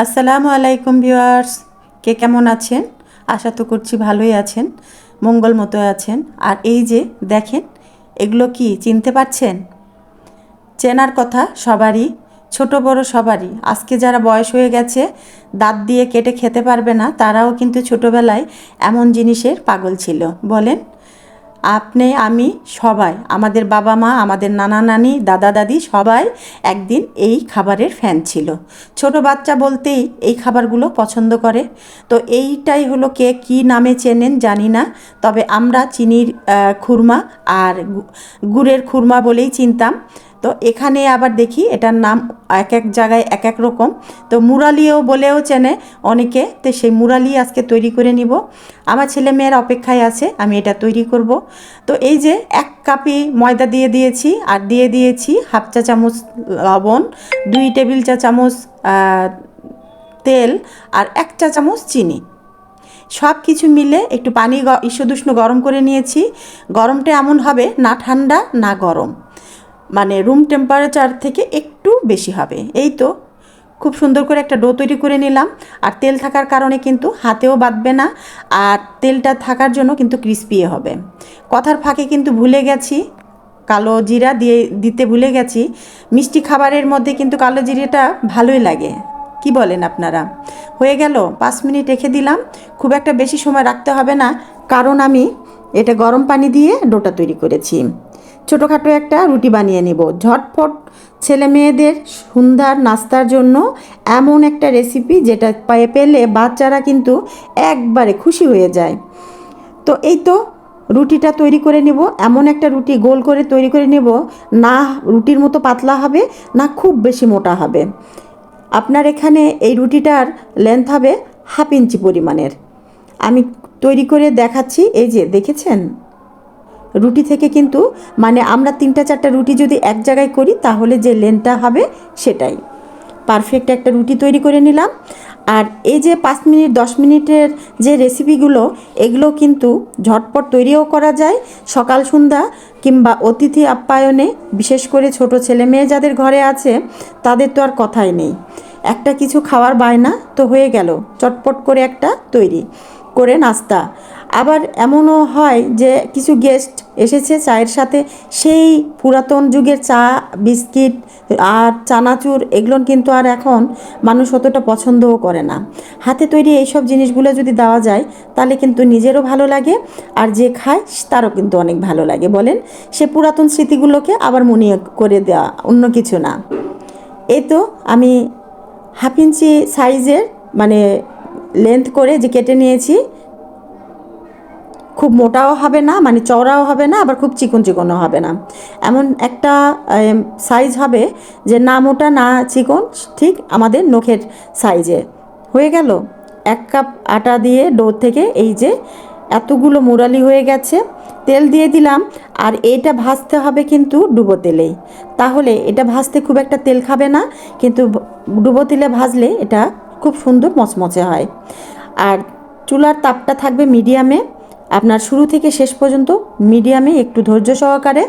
আসসালামু আলাইকুম ভিউয়ার্স। কে কেমন আছেন? আশা তো করছি ভালোই আছেন, মঙ্গল মতো আছেন। আর এই যে দেখেন, এগুলো কি চিনতে পারছেন? চেনার কথা সবারই, ছোট বড় সবারই। আজকে যারা বয়স হয়ে গেছে, দাঁত দিয়ে কেটে খেতে পারবে না, তারাও কিন্তু ছোটোবেলায় এমন জিনিসের পাগল ছিল। বলেন আপনি, আমি, সবাই, আমাদের বাবা মা, আমাদের নানা নানি, দাদা দাদি সবাই একদিন এই খাবারের ফ্যান ছিল। ছোট বাচ্চা বলতেই এই খাবারগুলো পছন্দ করে। তো এইটাই হলো কে কি নামে চেনেন জানি না, তবে আমরা চিনির খুরমা আর গুড়ের খুরমা বলেই চিনতাম। তো এখানে আবার দেখি এটার নাম এক এক জায়গায় এক এক রকম। তো মুরালিও বলেও চেনে অনেকে, তো সেই মুরালি আজকে তৈরি করে নিব। আমার ছেলে মেয়ের অপেক্ষায় আছে, আমি এটা তৈরি করব। তো এই যে এক কাপি ময়দা দিয়ে দিয়েছি, আর দিয়ে দিয়েছি হাফ চা চামচ লবণ, দুই টেবিল চা চামচ তেল, আর এক চা চামচ চিনি। সব কিছু মিলে একটু পানি ঈষদুষ্ণ গরম করে নিয়েছি। গরমটা এমন হবে না ঠান্ডা, না গরম। মানে রুম টেম্পারেচার থেকে একটু বেশি হবে। এই তো, খুব সুন্দর করে একটা ডো তৈরি করে নিলাম। আর তেল থাকার কারণে কিন্তু হাতেও বাঁধবে না, আর তেলটা থাকার জন্য কিন্তু ক্রিস্পিয়ে হবে। কথার ফাঁকে কিন্তু ভুলে গেছি, কালো জিরা দিয়ে দিতে ভুলে গেছি। মিষ্টি খাবারের মধ্যে কিন্তু কালো জিরাটা ভালোই লাগে। কি বলেন আপনারা? হয়ে গেল, পাঁচ মিনিট রেখে দিলাম। খুব একটা বেশি সময় রাখতে হবে না, কারণ আমি এটা গরম পানি দিয়ে ডোটা তৈরি করেছি। ছোটোখাটো একটা রুটি বানিয়ে নেব। ঝটফট ছেলে মেয়েদের সন্ধ্যার নাস্তার জন্য এমন একটা রেসিপি যেটা পায়ে পেলে বাচ্চারা কিন্তু একবারে খুশি হয়ে যায়। তো এই তো রুটিটা তৈরি করে নেব। এমন একটা রুটি গোল করে তৈরি করে নেব। না রুটির মতো পাতলা হবে, না খুব বেশি মোটা হবে। আপনার এখানে এই রুটিটার লেন্থ হবে হাফ ইঞ্চি পরিমাণের। আমি তৈরি করে দেখাচ্ছি, এই যে দেখেছেন? রুটি থেকে কিন্তু মানে আমরা তিনটা চারটা রুটি যদি এক জায়গায় করি, তাহলে যে লেনটা হবে সেটাই। পারফেক্ট একটা রুটি তৈরি করে নিলাম। আর এই যে পাঁচ মিনিট, দশ মিনিটের যে রেসিপিগুলো এগুলো কিন্তু ঝটপট তৈরিও করা যায়। সকাল সন্ধ্যা কিংবা অতিথি আপ্যায়নে, বিশেষ করে ছোট ছেলে মেয়ে যাদের ঘরে আছে, তাদের তো আর কথাই নেই। একটা কিছু খাওয়ার বায়না তো হয়ে গেল। চটপট করে একটা তৈরি। করে নাস্তা। আবার এমনও হয় যে কিছু গেস্ট এসেছে চায়ের সাথে, সেই পুরাতন যুগের চা, বিস্কিট আর চানাচুর এগুলো কিন্তু আর এখন মানুষ অতটা পছন্দও করে না। হাতে তৈরি এইসব জিনিসগুলো যদি দেওয়া যায়, তাহলে কিন্তু নিজেরও ভালো লাগে আর যে খায়, তারও কিন্তু অনেক ভালো লাগে। বলেন, সে পুরাতন স্মৃতিগুলোকে আবার মনে করে দেওয়া অন্য কিছু না। এই তো আমি হাফ ইঞ্চি সাইজের মানে লেন্থ করে যে কেটে নিয়েছি খুব মোটাও হবে না মানে চওড়াও হবে না, আবার খুব চিকন চিকনও হবে না। এমন একটা সাইজ হবে যে না মোটা, না চিকন, ঠিক আমাদের নখের সাইজে হয়ে গেল? এক কাপ আটা দিয়ে ডো থেকে এই যে এতগুলো মুরালি হয়ে গেছে, তেল দিয়ে দিলাম, আর এটা ভাজতে হবে কিন্তু ডুবো তেলেই তাহলে এটা ভাজতে খুব একটা তেল খাবে না, কিন্তু ডুবো তেলে ভাজলে এটা খুব সুন্দর মচমচে হয়। আর চুলার তাপটা থাকবে মিডিয়ামে আপনার শুরু থেকে শেষ পর্যন্ত মিডিয়ামে একটু ধৈর্য সহকারে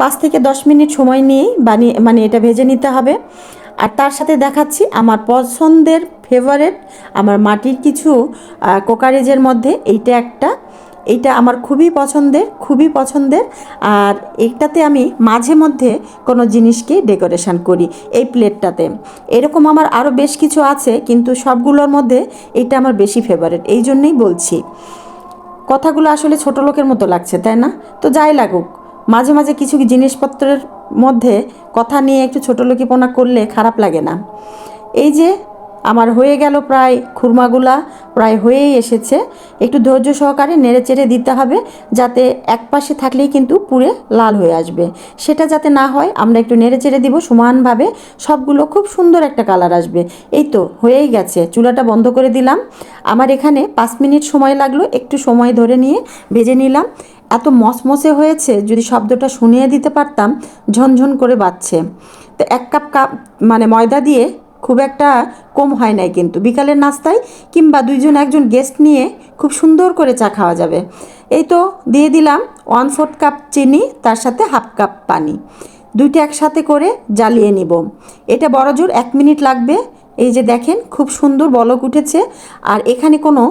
পাঁচ থেকে দশ মিনিট সময় নিয়েই বানিয়ে মানে এটা ভেজে নিতে হবে। আর তার সাথে দেখাচ্ছি আমার পছন্দের ফেভারেট আমার মাটির কিছু কোকারেজের মধ্যে এইটা একটা। এইটা আমার খুবই পছন্দের খুবই পছন্দের। আর এইটাতে আমি মাঝে মধ্যে কোনো জিনিসকে ডেকোরেশন করি এই প্লেটটাতে। এরকম আমার আরও বেশ কিছু আছে, কিন্তু সবগুলোর মধ্যে এইটা আমার বেশি ফেভারেট এই জন্যেই বলছি। কথাগুলো আসলে ছোট লোকের মতো লাগছে, তাই না? তো যাই লাগুক, মাঝে মাঝে কিছু জিনিসপত্রের মধ্যে কথা নিয়ে একটু ছোট লোকিপনা করলে খারাপ লাগে না। এই যে আমার হয়ে গেল প্রায় খুরমাগুলা, প্রায় হয়েই এসেছে। একটু ধৈর্য সহকারে নেড়ে চেড়ে দিতে হবে, যাতে এক পাশে থাকলেই কিন্তু পুরে লাল হয়ে আসবে। সেটা যাতে না হয়, আমরা একটু নেড়ে চেড়ে দিব সমানভাবে, সবগুলো খুব সুন্দর একটা কালার আসবে। এই তো, হয়েই গেছে, চুলাটা বন্ধ করে দিলাম। আমার এখানে পাঁচ মিনিট সময় লাগল, একটু সময় ধরে নিয়ে ভেজে নিলাম। এত মসমসে হয়েছে, যদি শব্দটা শুনিয়ে দিতে পারতাম, ঝনঝন করে বাজছে। তো এক কাপ কাপ মানে ময়দা দিয়ে খুব একটা কম হয় নাই কিন্তু। বিকালের নাস্তায় কিংবা দুইজন একজন গেস্ট নিয়ে খুব সুন্দর করে চা খাওয়া যাবে। এই তো দিয়ে দিলাম ওয়ান ফোর্থ কাপ চিনি, তার সাথে হাফ কাপ পানি। দুইটা একসাথে করে জ্বালিয়ে নিব। এটা বড় জোর এক মিনিট লাগবে। এই যে দেখেন, খুব সুন্দর বলক উঠেছে। আর এখানে কোনো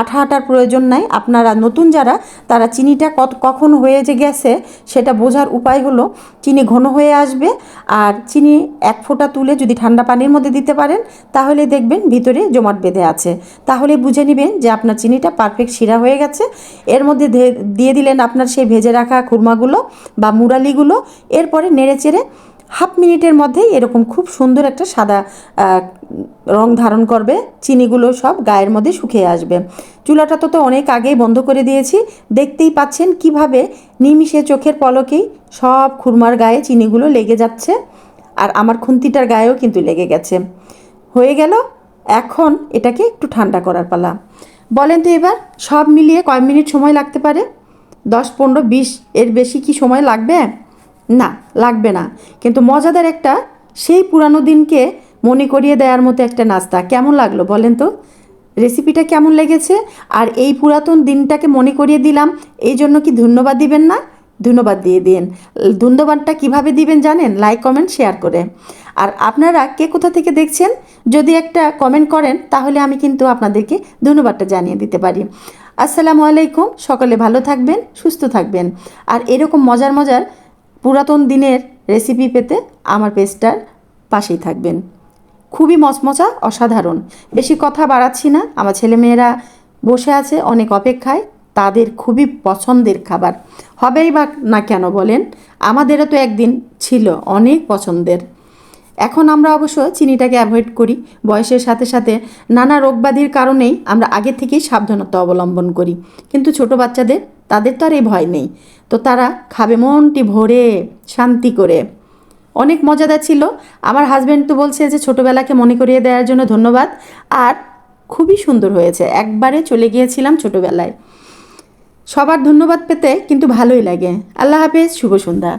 আঠা আটার প্রয়োজন নাই। আপনারা নতুন যারা, তারা চিনিটা কত, কখন হয়ে যে গেছে সেটা বোঝার উপায় হলো, চিনি ঘন হয়ে আসবে আর চিনি এক ফোঁটা তুলে যদি ঠান্ডা পানির মধ্যে দিতে পারেন, তাহলে দেখবেন ভিতরে জমাট বেঁধে আছে। তাহলে বুঝে নেবেন যে আপনার চিনিটা পারফেক্ট শিরা হয়ে গেছে। এর মধ্যে দিয়ে দিলেন আপনার সেই ভেজে রাখা খুরমাগুলো বা মুরালিগুলো। এরপরে নেড়ে চেড়ে হাফ মিনিটের মধ্যেই এরকম খুব সুন্দর একটা সাদা রং ধারণ করবে। চিনিগুলো সব গায়ের মধ্যে শুকিয়ে আসবে। চুলাটা তো তো অনেক আগেই বন্ধ করে দিয়েছি। দেখতেই পাচ্ছেন কীভাবে নিমিষে চোখের পলকেই সব খুরমার গায়ে চিনিগুলো লেগে যাচ্ছে। আর আমার খুন্তিটার গায়েও কিন্তু লেগে গেছে। হয়ে গেল, এখন এটাকে একটু ঠান্ডা করার পালা। বলেন তো এবার, সব মিলিয়ে কয় মিনিট সময় লাগতে পারে? দশ, পনেরো, বিশ, এর বেশি কি সময় লাগবে? না, লাগবে না। কিন্তু মজাদার একটা, সেই পুরানো দিনকে মনে করিয়ে দেওয়ার মতো একটা নাস্তা। কেমন লাগল বলেন তো? রেসিপিটা কেমন লেগেছে? আর এই পুরাতন দিনটাকে মনে করিয়ে দিলাম, এই জন্য কি ধন্যবাদ দিবেন না? ধন্যবাদ দিয়ে দিন। ধন্যবাদটা কীভাবে দিবেন জানেন? লাইক কমেন্ট শেয়ার করে। আর আপনারা কে কোথা থেকে দেখছেন, যদি একটা কমেন্ট করেন, তাহলে আমি কিন্তু আপনাদেরকে ধন্যবাদটা জানিয়ে দিতে পারি। আসসালামু আলাইকুম, সকলে ভালো থাকবেন, সুস্থ থাকবেন। আর এরকম মজার মজার পুরাতন দিনের রেসিপি পেতে আমার পেজটার পাশেই থাকবেন। খুবই মচমচা, অসাধারণ। বেশি কথা বাড়াচ্ছি না। আমার ছেলেমেয়েরা বসে আছে অনেক অপেক্ষায়। তাদের খুবই পছন্দের খাবার। হবেই বা না কেন বলেন, আমাদেরও তো একদিন ছিল অনেক পছন্দের। এখন আমরা অবশ্য চিনিটাকে অ্যাভয়েড করি। বয়সের সাথে সাথে নানা রোগব্যাধির কারণেই আমরা আগে থেকেই সাবধানতা অবলম্বন করি। কিন্তু ছোট বাচ্চাদের তাদের তো আর এই ভয় নেই। তো তারা খাবে মনটি ভরে, শান্তি করে। অনেক মজাদার ছিল। আমার হাজব্যান্ড তো বলছে যে ছোটোবেলাকে মনে করিয়ে দেওয়ার জন্য ধন্যবাদ। আর খুবই সুন্দর হয়েছে। একবারে চলে গিয়েছিলাম ছোটোবেলায়। সবার ধন্যবাদ পেতে কিন্তু ভালোই লাগে। আল্লাহ হাফেজ, শুভ সন্ধ্যা।